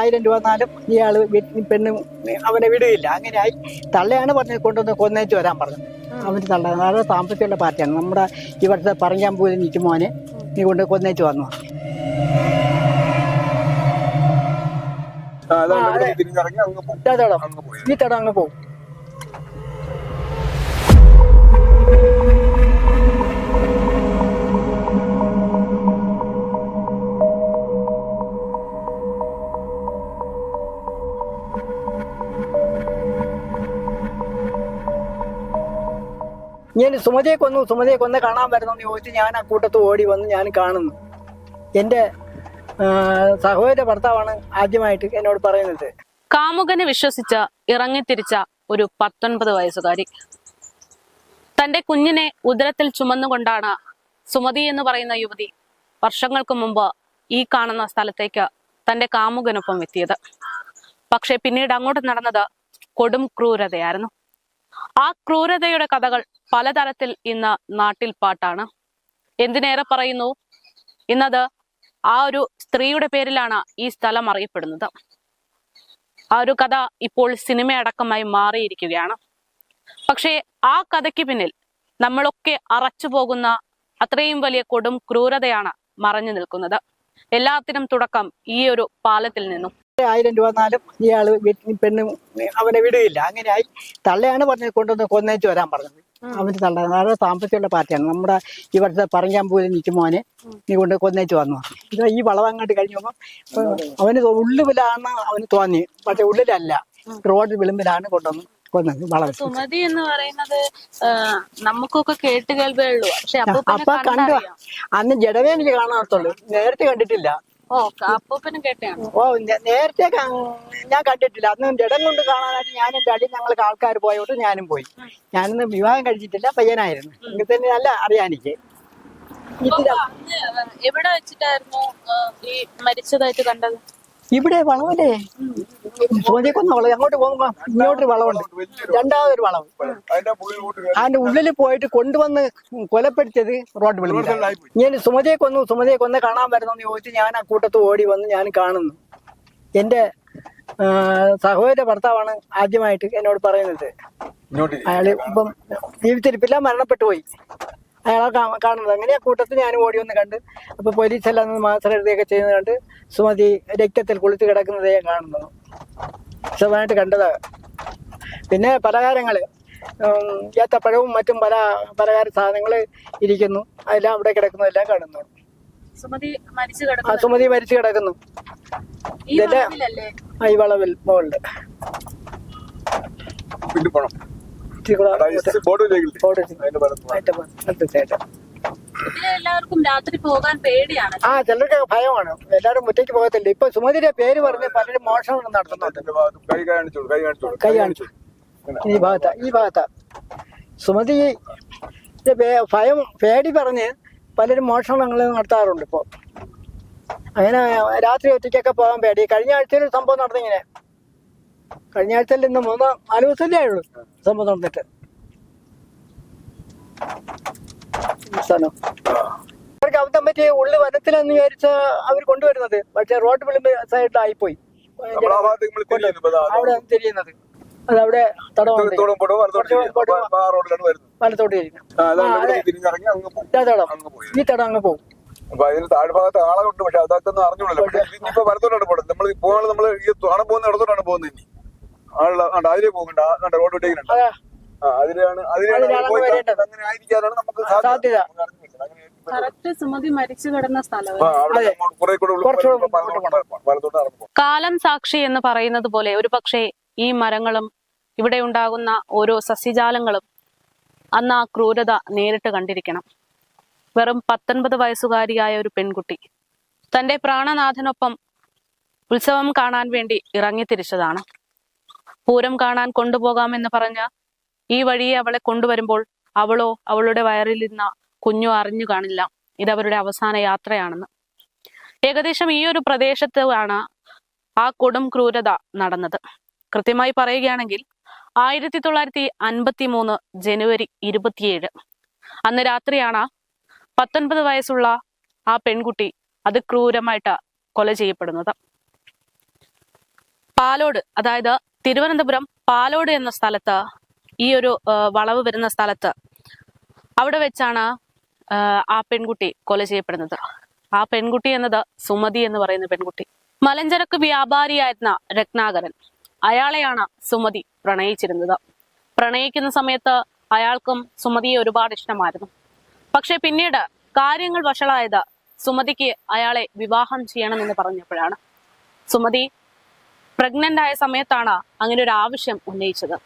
ആയിരം രൂപ എന്നാലും ഇയാൾ പെണ്ണ് അവനെ വിടുകയില്ല. അങ്ങനെയായി തള്ളയാണ് പറഞ്ഞത് കൊണ്ടുവന്ന് കൊന്നേച്ച് വരാൻ പറഞ്ഞത്. അവർ തള്ള വളരെ സാമ്പത്തികമുള്ള പാർട്ടിയാണ്. നമ്മുടെ ഇവിടുത്തെ പറഞ്ഞാൻ പോലും നിൽക്കും മോനെ നീ കൊണ്ട് കൊന്നേച്ച് വന്നു. ഈ തടം അങ്ങ് പോകും ഞാൻ സുമതിയെ കൊന്നു സുമതിയെ കൊന്ന് കാണാൻ വരുന്നെന്ന് ചോദിച്ച് ഞാൻ ആ കൂട്ടത്ത് ഓടി വന്ന് ഞാൻ കാണുന്നു. എന്റെ ആ, സഹോദര ഭർത്താവാണ് ആദ്യമായിട്ട് എന്നോട് പറയുന്നത്. കാമുകനെ വിശ്വസിച്ച ഇറങ്ങിത്തിരിച്ച ഒരു പത്തൊൻപത് വയസ്സുകാരി. തന്റെ കുഞ്ഞിനെ ഉദരത്തിൽ ചുമന്നുകൊണ്ടാണ് സുമതി എന്ന് പറയുന്ന യുവതി വർഷങ്ങൾക്ക് മുമ്പ് ഈ കാണുന്ന സ്ഥലത്തേക്ക് തന്റെ കാമുകനൊപ്പം എത്തിയത്. പക്ഷെ പിന്നീട് അങ്ങോട്ട് നടന്നത് കൊടും ക്രൂരതയായിരുന്നു. ആ ക്രൂരതയുടെ കഥകൾ പലതരത്തിൽ ഇന്ന് നാട്ടിൽ പാട്ടാണ്. എന്തിനേറെ പറയുന്നു? ഇന്നത് ആ ഒരു സ്ത്രീയുടെ പേരിലാണ് ഈ സ്ഥലം അറിയപ്പെടുന്നത്. ആ ഒരു കഥ ഇപ്പോൾ സിനിമയടക്കമായി മാറിയിരിക്കുകയാണ്. പക്ഷേ ആ കഥയ്ക്ക് പിന്നിൽ നമ്മളൊക്കെ അറച്ചു പോകുന്ന അത്രയും വലിയ കൊടും ക്രൂരതയാണ് മറഞ്ഞു നിൽക്കുന്നത്. എല്ലാത്തിനും തുടക്കം ഈ ഒരു പാലത്തിൽ നിന്നും. ആയിരം രൂപ എന്നാലും ഇയാൾ പെണ്ണ് അവനെ വിടുകയില്ല. അങ്ങനെയായി തള്ളയാണ് പറഞ്ഞത് കൊണ്ടുവന്ന് കൊന്നേച്ച് വരാൻ പറഞ്ഞത്. അവന് തള്ള വളരെ സാമ്പത്തികമുള്ള പാർട്ടിയാണ്. നമ്മുടെ ഇവിടുത്തെ പറഞ്ഞാൻ പോലും നിൽക്കും മോനെ നീ കൊണ്ട് കൊന്നേച്ച് വന്നു ഇത് ഈ വളം അങ്ങോട്ട് കഴിഞ്ഞു അവന് ഉള്ളിലാണ് അവന് തോന്നി. പക്ഷെ ഉള്ളിലല്ല റോഡ് വിളിമ്പിലാണ് കൊണ്ടുവന്ന് കൊന്നത് സുമതി എന്ന് പറയുന്നത് നമുക്കൊക്കെ കേട്ട് കേൾവിയുള്ളൂ പക്ഷെ അപ്പൊ കണ്ടു അന്ന് ജഡവേ എനിക്ക് കാണാത്തുള്ളൂ നേരത്തെ കണ്ടിട്ടില്ല. ഓ അപ്പൂപ്പനും നേരത്തെ കാ- ഞാൻ കണ്ടിട്ടില്ല. അന്ന് ജഡം കൊണ്ട് കാണാനായിട്ട് ഞാനും ഡാഡി ഞങ്ങൾക്ക് ആൾക്കാർ പോയോട്ട് ഞാനും പോയി. ഞാനിന്ന് വിവാഹം കഴിച്ചിട്ടില്ല പയ്യനായിരുന്നു. എങ്കിൽ തന്നെ നല്ല അറിയാം എനിക്ക്. ഇതില- എവിടെ വെച്ചിട്ടായിരുന്നു ഈ മരിച്ചതായിട്ട് കണ്ടത്? ഇവിടെ വളവല്ലേ? ചോദ്യക്കൊന്ന വളവ്. അങ്ങോട്ട് പോകുമ്പോ ഇങ്ങോട്ടൊരു വളവുണ്ട്. രണ്ടാമതൊരു വളവ്. അതിന്റെ ഉള്ളിൽ പോയിട്ട് കൊണ്ടുവന്ന് കൊലപ്പെടുത്തിയത് റോഡ് വിളി ഞാൻ സുമതിയെ കൊന്നു സുമതിയെ കൊന്ന് കാണാൻ വരുന്നെന്ന് ചോദിച്ച് ഞാൻ ആ കൂട്ടത്ത് ഓടി വന്ന് ഞാൻ കാണുന്നു. എന്റെ സഹോദര ഭർത്താവാണ് ആദ്യമായിട്ട് എന്നോട് പറയുന്നത്. അയാൾ ഇപ്പം ജീവിച്ചിരിപ്പില്ല മരണപ്പെട്ടു പോയി. അയാളെ കാണുന്നത്. അങ്ങനെ ആ കൂട്ടത്തിൽ ഞാൻ ഓടി വന്ന് കണ്ട് അപ്പൊ പോലീസ് എല്ലാം മാസം എഴുതിയൊക്കെ ചെയ്യുന്നത് കണ്ട് സുമതി രക്തത്തിൽ കുളിച്ച് കിടക്കുന്നതേ കാണുന്നു. സുഖമായിട്ട് കണ്ടത്. പിന്നെ പലഹാരങ്ങൾ ഏത്തപ്പഴവും മറ്റും പല പലഹാര സാധനങ്ങൾ ഇരിക്കുന്നു. അതെല്ലാം അവിടെ കിടക്കുന്നു എല്ലാം കാണുന്നു. സുമതി മരിച്ചു കിടക്കുന്നു. ഈ ഇതെല്ലാം ഈ വളവിൽ മുകളിൽ എല്ലാവർക്കും രാത്രി പോകാൻ പേടിയാണ്. ആ ചിലർക്ക് ഭയമാണ്. എല്ലാവരും മുറ്റയ്ക്ക് പോകത്തില്ല? ഇപ്പൊ സുമതിയുടെ പേര് പറഞ്ഞ് പലരും മോഷണം നടത്തുന്നുണ്ട്. കൈ കാണിച്ചു. ഈ ഭാഗത്താ ഈ ഭാഗത്താ. സുമതി ഭയം പേടി പറഞ്ഞ് പലരും മോഷണങ്ങൾ നടത്താറുണ്ട് ഇപ്പോ. അങ്ങനെ രാത്രി ഒറ്റയ്ക്കൊക്കെ പോകാൻ പേടി. കഴിഞ്ഞ ആഴ്ചയിൽ സംഭവം നടന്നിങ്ങനെ. കഴിഞ്ഞ ആഴ്ചയിൽ ഇന്ന് മൂന്ന് നാല് ദിവസമല്ലേ ആയുള്ളൂ സംഭവം നടന്നിട്ട്. സ്ഥലം അവർക്ക് അബദ്ധം പറ്റി ഉള്ളു വനത്തിലെന്ന് വിചാരിച്ച അവർ കൊണ്ടുവരുന്നത്. പക്ഷെ റോഡ് വിളിമ്പ് സൈഡിലായിപ്പോയി അവിടെ തിരിയുന്നത്. അവിടെ വലത്തോട്ട് ഈ തടം അങ്ങ് പോകും അപ്പൊ അതിന് താഴ്ഭാഗത്ത് ആളുണ്ട് പക്ഷെ അതൊക്കെ ഒന്നും അറിഞ്ഞോളൂ പക്ഷെ ഇനിയിപ്പോ വലത്തോട്ടാണ് പോകുന്നത് നമ്മൾ പോകാനുള്ള നമ്മൾ ഈ കാണാൻ പോകുന്ന ഇടത്തോട്ടാണ് പോകുന്നത് ഇനി. ആളുള്ള അതിലേ പോകണ്ട കണ്ട? റോഡ് വിട്ടേക്കുന്നുണ്ട്. അതാ. ആ അതിലാണ് അതിലാണ് പോയി കാണുന്നത്. അങ്ങനെ ആയിരിക്കാനാണ് നമുക്ക് സാധ്യത. നമുക്ക് അറിഞ്ഞില്ല. അങ്ങനെ ആയിരിക്കും. കറക്റ്റ് സുമതി മരിച്ചു കിടന്ന സ്ഥലം. ആ, അവിടെ അങ്ങോട്ട് കുറെ കൂടെ കുറച്ചുകൂടെ വലത്തോട്ട് കാലം സാക്ഷി എന്ന് പറയുന്നത് പോലെ ഒരു പക്ഷേ ഈ മരങ്ങളും ഇവിടെ ഉണ്ടാകുന്ന ഓരോ സസ്യജാലങ്ങളും അന്ന് ആ ക്രൂരത നേരിട്ട് കണ്ടിരിക്കണം. വെറും പത്തൊൻപത് വയസ്സുകാരിയായ ഒരു പെൺകുട്ടി തന്റെ പ്രാണനാഥനൊപ്പം ഉത്സവം കാണാൻ വേണ്ടി ഇറങ്ങിത്തിരിച്ചതാണ്. പൂരം കാണാൻ കൊണ്ടുപോകാമെന്ന് പറഞ്ഞ ഈ വഴിയെ അവളെ കൊണ്ടുവരുമ്പോൾ അവളോ അവളുടെ വയറിലിരുന്ന കുഞ്ഞോ അറിഞ്ഞു കാണില്ല. ഇതവരുടെ അവസാന യാത്രയാണെന്ന്. ഏകദേശം ഈ ഒരു പ്രദേശത്താണ് ആ കൊടും ക്രൂരത നടന്നത്. കൃത്യമായി പറയുകയാണെങ്കിൽ ആയിരത്തി തൊള്ളായിരത്തി അൻപത്തി മൂന്ന് ജനുവരി ഇരുപത്തിയേഴ്. അന്ന് രാത്രിയാണ് പത്തൊൻപത് വയസ്സുള്ള ആ പെൺകുട്ടി അത് ക്രൂരമായിട്ട് കൊല ചെയ്യപ്പെടുന്നത്. പാലോട് അതായത് തിരുവനന്തപുരം പാലോട് എന്ന സ്ഥലത്ത് ഈ ഒരു വളവ് വരുന്ന സ്ഥലത്ത് അവിടെ വെച്ചാണ് ആ, പെൺകുട്ടി കൊല ചെയ്യപ്പെടുന്നത്. ആ പെൺകുട്ടി എന്നത് സുമതി എന്ന് പറയുന്ന പെൺകുട്ടി. മലഞ്ചരക്ക് വ്യാപാരിയായിരുന്ന രത്നാകരൻ. അയാളെയാണ് സുമതി പ്രണയിച്ചിരുന്നത്. പ്രണയിക്കുന്ന സമയത്ത് അയാൾക്കും സുമതിയെ ഒരുപാട് ഇഷ്ടമായിരുന്നു. പക്ഷെ പിന്നീട് കാര്യങ്ങൾ വഷളായത് സുമതിക്ക് അയാളെ വിവാഹം ചെയ്യണമെന്ന് പറഞ്ഞപ്പോഴാണ്. സുമതി പ്രഗ്നന്റ് ആയ സമയത്താണ് അങ്ങനെ ഒരു ആവശ്യം ഉന്നയിച്ചത്.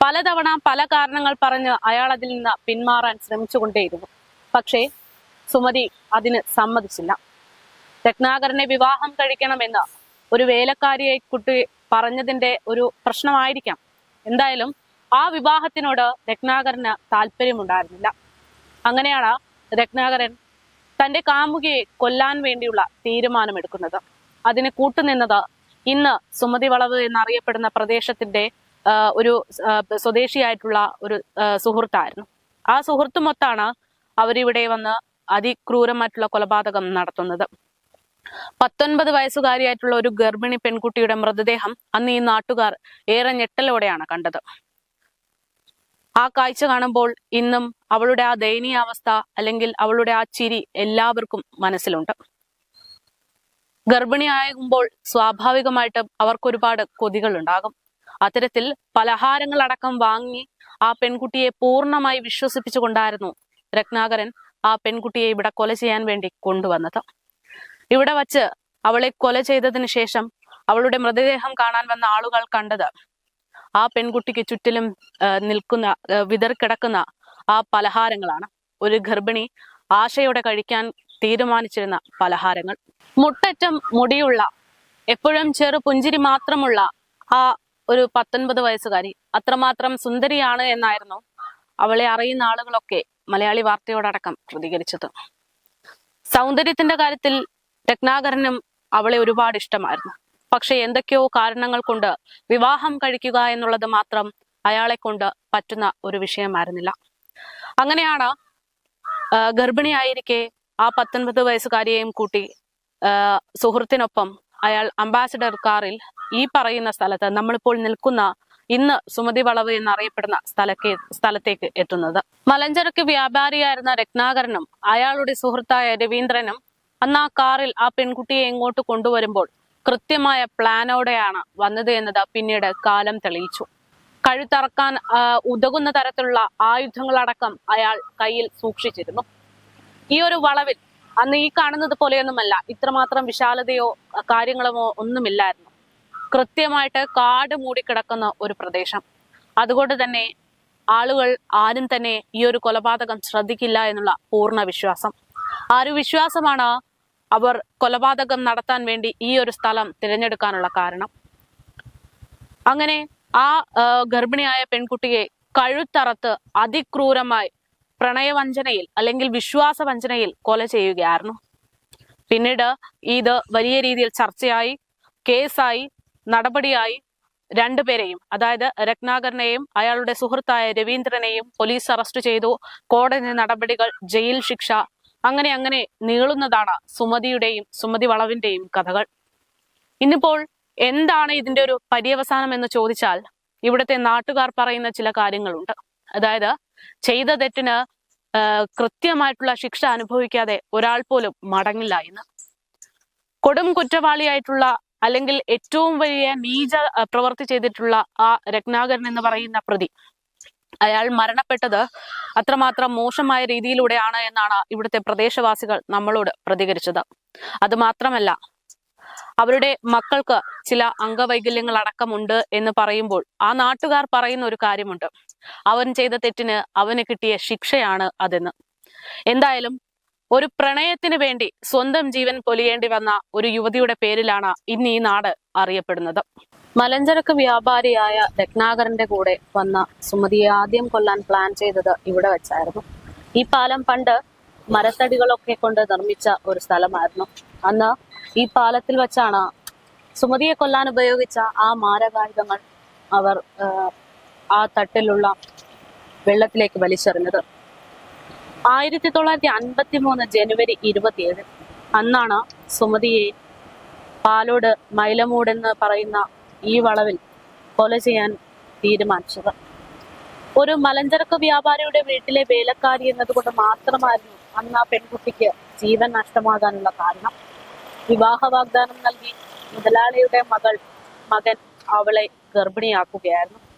പലതവണ പല കാരണങ്ങൾ പറഞ്ഞ് അയാൾ അതിൽ നിന്ന് പിന്മാറാൻ ശ്രമിച്ചുകൊണ്ടേയിരുന്നു. പക്ഷേ സുമതി അതിന് സമ്മതിച്ചില്ല. രത്നാകരനെ വിവാഹം കഴിക്കണമെന്ന് ഒരു വേലക്കാരിയെ കുട്ടി പറഞ്ഞതിന്റെ ഒരു പ്രശ്നമായിരിക്കാം. എന്തായാലും ആ വിവാഹത്തിനോട് രത്നാകരന് താല്പര്യമുണ്ടായിരുന്നില്ല. അങ്ങനെയാണ് രത്നാകരൻ തന്റെ കാമുകിയെ കൊല്ലാൻ വേണ്ടിയുള്ള തീരുമാനമെടുക്കുന്നത്. അതിന് കൂട്ടുനിന്നത് ഇന്ന് സുമതി വളവ് എന്നറിയപ്പെടുന്ന പ്രദേശത്തിന്റെ ഒരു സ്വദേശിയായിട്ടുള്ള ഒരു സുഹൃത്തായിരുന്നു. ആ സുഹൃത്തുമൊത്താണ് അവരിവിടെ വന്ന് അതിക്രൂരമായിട്ടുള്ള കൊലപാതകം നടത്തുന്നത്. പത്തൊൻപത് വയസ്സുകാരിയായിട്ടുള്ള ഒരു ഗർഭിണി പെൺകുട്ടിയുടെ മൃതദേഹം അന്ന് ഈ നാട്ടുകാർ ഏറെ ഞെട്ടലോടെയാണ് കണ്ടത്. ആ കാഴ്ച കാണുമ്പോൾ ഇന്നും അവളുടെ ആ ദയനീയാവസ്ഥ അല്ലെങ്കിൽ അവളുടെ ആ ചിരി എല്ലാവർക്കും മനസ്സിലുണ്ട്. ഗർഭിണിയാകുമ്പോൾ സ്വാഭാവികമായിട്ടും അവർക്കൊരുപാട് കൊതികൾ ഉണ്ടാകും അത്തരത്തിൽ പലഹാരങ്ങളടക്കം വാങ്ങി ആ പെൺകുട്ടിയെ പൂർണമായി വിശ്വസിപ്പിച്ചുകൊണ്ടായിരുന്നു രത്നാകരൻ ആ പെൺകുട്ടിയെ ഇവിടെ കൊല ചെയ്യാൻ വേണ്ടി കൊണ്ടുവന്നത്. ഇവിടെ വച്ച് അവളെ കൊല ചെയ്തതിനു ശേഷം അവളുടെ മൃതദേഹം കാണാൻ വന്ന ആളുകൾ കണ്ടത് ആ പെൺകുട്ടിക്ക് ചുറ്റിലും നിൽക്കുന്ന വിതർക്കിടക്കുന്ന ആ പലഹാരങ്ങളാണ്. ഒരു ഗർഭിണി ആശയോടെ കഴിക്കാൻ തീരുമാനിച്ചിരുന്ന പലഹാരങ്ങൾ. മുട്ടറ്റം മുടിയുള്ള എപ്പോഴും ചെറു പുഞ്ചിരി മാത്രമുള്ള ആ ഒരു പത്തൊൻപത് വയസ്സുകാരി. അത്രമാത്രം സുന്ദരിയാണ് എന്നായിരുന്നു അവളെ അറിയുന്ന ആളുകളൊക്കെ മലയാളി വാർത്തയോടടക്കം പ്രതികരിച്ചത്. സൗന്ദര്യത്തിന്റെ കാര്യത്തിൽ രത്നാകരനും അവളെ ഒരുപാട് ഇഷ്ടമായിരുന്നു. പക്ഷെ എന്തൊക്കെയോ കാരണങ്ങൾ കൊണ്ട് വിവാഹം കഴിക്കുക എന്നുള്ളത് മാത്രം അയാളെ കൊണ്ട് പറ്റുന്ന ഒരു വിഷയമായിരുന്നില്ല. അങ്ങനെയാണ് ഗർഭിണിയായിരിക്കെ ആ പത്തൊൻപത് വയസ്സുകാരിയെയും കൂട്ടി സുഹൃത്തിനൊപ്പം അയാൾ അംബാസിഡർ കാറിൽ ഈ പറയുന്ന സ്ഥലത്ത് നമ്മളിപ്പോൾ നിൽക്കുന്ന ഇന്ന് സുമതി വളവ് എന്നറിയപ്പെടുന്ന സ്ഥലക്ക് സ്ഥലത്തേക്ക് എത്തുന്നത്. മലഞ്ചരക്ക് വ്യാപാരിയായിരുന്ന രത്നാകരനും അയാളുടെ സുഹൃത്തായ രവീന്ദ്രനും അന്ന് ആ കാറിൽ ആ പെൺകുട്ടിയെ ഇങ്ങോട്ട് കൊണ്ടുവരുമ്പോൾ കൃത്യമായ പ്ലാനോടെയാണ് വന്നത് എന്നത് പിന്നീട് കാലം തെളിയിച്ചു. കഴുത്തറക്കാൻ ഉതകുന്ന തരത്തിലുള്ള ആയുധങ്ങളടക്കം അയാൾ കയ്യിൽ സൂക്ഷിച്ചിരുന്നു. ഈ ഒരു വളവിൽ അന്ന് ഈ കാണുന്നത് പോലെയൊന്നുമല്ല. ഇത്രമാത്രം വിശാലതയോ കാര്യങ്ങളോ ഒന്നുമില്ലായിരുന്നു. കൃത്യമായിട്ട് കാട് മൂടിക്കിടക്കുന്ന ഒരു പ്രദേശം. അതുകൊണ്ട് തന്നെ ആളുകൾ ആരും തന്നെ ഈ ഒരു കൊലപാതകം ശ്രദ്ധിക്കില്ല എന്നുള്ള പൂർണ വിശ്വാസം. ആ ഒരു വിശ്വാസമാണ് അവർ കൊലപാതകം നടത്താൻ വേണ്ടി ഈ ഒരു സ്ഥലം തിരഞ്ഞെടുക്കാനുള്ള കാരണം. അങ്ങനെ ആ ഗർഭിണിയായ പെൺകുട്ടിയെ കഴുത്തറത്ത് അതിക്രൂരമായി പ്രണയവഞ്ചനയിൽ അല്ലെങ്കിൽ വിശ്വാസവഞ്ചനയിൽ കൊല ചെയ്യുകയായിരുന്നു. പിന്നീട് ഇത് വലിയ രീതിയിൽ ചർച്ചയായി കേസായി നടപടിയായി രണ്ടുപേരെയും അതായത് രത്നാകരനെയും അയാളുടെ സുഹൃത്തായ രവീന്ദ്രനെയും പോലീസ് അറസ്റ്റ് ചെയ്തു. കോടതി നടപടികൾ ജയിൽ ശിക്ഷ അങ്ങനെ അങ്ങനെ നീളുന്നതാണ് സുമതിയുടെയും സുമതി വളവിന്റെയും കഥകൾ. ഇന്നിപ്പോൾ എന്താണ് ഇതിന്റെ ഒരു പര്യവസാനം എന്ന് ചോദിച്ചാൽ ഇവിടുത്തെ നാട്ടുകാർ പറയുന്ന ചില കാര്യങ്ങളുണ്ട്. അതായത് ചെയ്ത തെറ്റിന് കൃത്യമായിട്ടുള്ള ശിക്ഷ അനുഭവിക്കാതെ ഒരാൾ പോലും മടങ്ങില്ല എന്ന്. കൊടും കുറ്റവാളിയായിട്ടുള്ള അല്ലെങ്കിൽ ഏറ്റവും വലിയ നീച പ്രവർത്തി ചെയ്തിട്ടുള്ള ആ രത്നാകരൻ എന്ന് പറയുന്ന പ്രതി അയാൾ മരണപ്പെട്ടത് അത്രമാത്രം മോശമായ രീതിയിലൂടെയാണ് എന്നാണ് ഇവിടുത്തെ പ്രദേശവാസികൾ നമ്മളോട് പ്രതികരിച്ചത്. അത് മാത്രമല്ല അവരുടെ മക്കൾക്ക് ചില അംഗവൈകല്യങ്ങൾ അടക്കമുണ്ട് എന്ന് പറയുമ്പോൾ ആ നാട്ടുകാർ പറയുന്ന ഒരു കാര്യമുണ്ട്. അവൻ ചെയ്ത തെറ്റിന് അവന് കിട്ടിയ ശിക്ഷയാണ് അതെന്ന്. എന്തായാലും ഒരു പ്രണയത്തിന് വേണ്ടി സ്വന്തം ജീവൻ പൊലിയേണ്ടി വന്ന ഒരു യുവതിയുടെ പേരിലാണ് ഇന്ന് ഈ നാട് അറിയപ്പെടുന്നത്. മലഞ്ചരക്ക് വ്യാപാരിയായ രത്നാകരന്റെ കൂടെ വന്ന സുമതിയെ ആദ്യം കൊല്ലാൻ പ്ലാൻ ചെയ്തത് ഇവിടെ വെച്ചായിരുന്നു. ഈ പാലം പണ്ട് മരത്തടികളൊക്കെ കൊണ്ട് നിർമ്മിച്ച ഒരു സ്ഥലമായിരുന്നു. അന്ന് ഈ പാലത്തിൽ വെച്ചാണ് സുമതിയെ കൊല്ലാൻ ഉപയോഗിച്ച ആ മാരകായുധങ്ങൾ അവർ ആ, തട്ടിലുള്ള വെള്ളത്തിലേക്ക് വലിച്ചെറിഞ്ഞത്. ആയിരത്തി തൊള്ളായിരത്തി അൻപത്തി മൂന്ന് ജനുവരി ഇരുപത്തിയേഴ്. അന്നാണ് സുമതിയെ പാലോട് മൈലമൂടെന്ന് പറയുന്ന ഈ വളവിൽ കൊല ചെയ്യാൻ തീരുമാനിച്ചത്. ഒരു മലഞ്ചരക്ക് വ്യാപാരിയുടെ വീട്ടിലെ വേലക്കാരി എന്നതുകൊണ്ട് മാത്രമായിരുന്നു അന്ന് ആ പെൺകുട്ടിക്ക് ജീവൻ നഷ്ടമാകാനുള്ള കാരണം. വിവാഹ വാഗ്ദാനം നൽകി മുതലാളിയുടെ മകൾ മകൻ അവളെ ഗർഭിണിയാക്കുകയായിരുന്നു.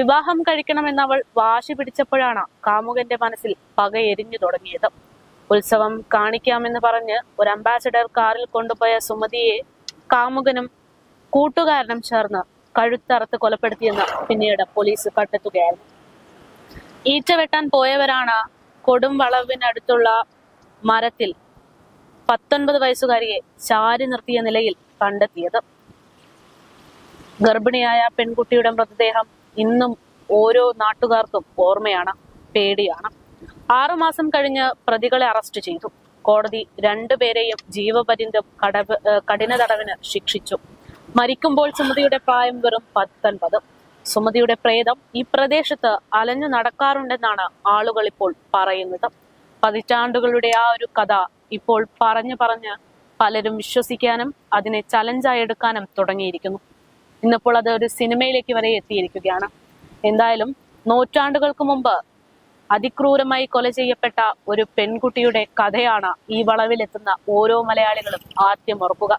വിവാഹം കഴിക്കണമെന്ന് അവൾ വാശി പിടിച്ചപ്പോഴാണ് കാമുകന്റെ മനസ്സിൽ പക എരിഞ്ഞു തുടങ്ങിയത്. ഉത്സവം കാണിക്കാമെന്ന് പറഞ്ഞ് ഒരു അംബാസഡർ കാറിൽ കൊണ്ടുപോയ സുമതിയെ കാമുകനും കൂട്ടുകാരനും ചേർന്ന് കഴുത്തറത്ത് കൊലപ്പെടുത്തിയെന്ന് പിന്നീട് പോലീസ് കണ്ടെത്തുകയായിരുന്നു. ഈറ്റ വെട്ടാൻ പോയവരാണ് കൊടും വളവിനടുത്തുള്ള മരത്തിൽ പത്തൊൻപത് വയസ്സുകാരിയെ ചാരി നിർത്തിയ നിലയിൽ കണ്ടെത്തിയത്. ഗർഭിണിയായ പെൺകുട്ടിയുടെ മൃതദേഹം ഇന്നും ഓരോ നാട്ടുകാർക്കും ഓർമ്മയാണ് പേടിയാണ്. ആറുമാസം കഴിഞ്ഞ് പ്രതികളെ അറസ്റ്റ് ചെയ്തു. കോടതി രണ്ടുപേരെയും ജീവപര്യന്തം കടവ് കഠിന തടവിന് ശിക്ഷിച്ചു. മരിക്കുമ്പോൾ സുമതിയുടെ പ്രായം വെറും പത്തൊൻപത്. സുമതിയുടെ പ്രേതം ഈ പ്രദേശത്ത് അലഞ്ഞു നടക്കാറുണ്ടെന്നാണ് ആളുകൾ ഇപ്പോൾ പറയുന്നത്. പതിറ്റാണ്ടുകളുടെ ആ ഒരു കഥ ഇപ്പോൾ പറഞ്ഞു പറഞ്ഞ് പലരും വിശ്വസിക്കാനും അതിനെ ചലഞ്ചായി എടുക്കാനും തുടങ്ങിയിരിക്കുന്നു. ഇന്നിപ്പോൾ അത് ഒരു സിനിമയിലേക്ക് വരെ എത്തിയിരിക്കുകയാണ്. എന്തായാലും നൂറ്റാണ്ടുകൾക്ക് മുമ്പ് അതിക്രൂരമായി കൊല ചെയ്യപ്പെട്ട ഒരു പെൺകുട്ടിയുടെ കഥയാണ് ഈ വളവിലെത്തുന്ന ഓരോ മലയാളികളും ആദ്യം ഓർക്കുക.